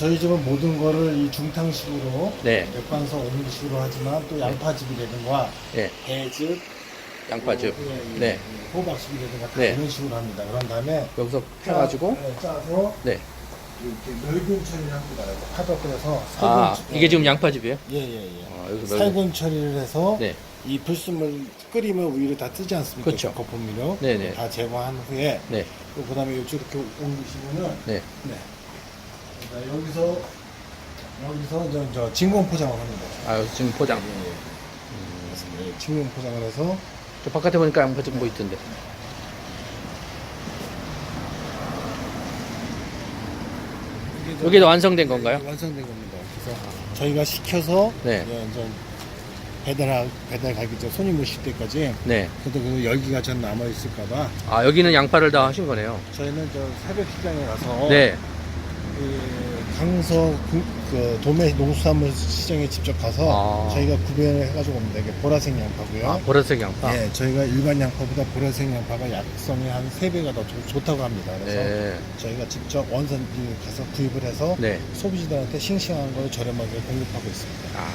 저희 집은 모든 거를 이 중탕식으로 네. 맥반석 옹기식으로 하지만 또 양파즙이라든가 예. 배즙, 양파즙. 뭐, 예, 예, 네. 예, 호박즙이라든가 다 네. 이런 식으로 합니다. 그런 다음에 여기서 펴가지고. 짜, 네, 짜서 네. 이렇게 멸균 처리를 합니다. 파도 끓여서 아, 살균- 이게 지금 양파즙이에요? 예예예. 어, 여기서 멸균. 살균 처리를 해서 네. 이 불순물 끓이면 위로 다 뜨지 않습니까? 그쵸. 거품미로 네네. 다 제거한 후에 네. 또 그다음에 이렇게 옮기시면은 네. 네. 자, 여기서 여기서 저, 저 진공 포장을 합니다. 아, 여기서 지금 포장. 예, 진공 포장을 해서 저 바깥에 보니까 있던데. 이게 저- 여기도 완성된 건가요? 예, 완성된 겁니다. 그래서 저희가 시켜서 네. 예, 이제 배달 배달 가기 전 손님 오실 때까지 네. 그래도 그 열기가 전 남아 있을까봐 아, 여기는 양파를 다 하신 거네요. 저희는 저 새벽 시장에 가서 네. 그 강서 구- 그 도매 농수산물 시장에 직접 가서 아. 저희가 구별을 해가지고 옵니다. 이게 보라색 양파고요. 아, 보라색 양파. 예, 저희가 일반 양파보다 보라색 양파가 약성이 한 3배가 더 좋- 좋다고 합니다. 그래서 네. 저희가 직접 원산 가서 구입을 해서 네. 소비자들한테 싱싱한 걸 저렴하게 공급하고 있습니다. 아,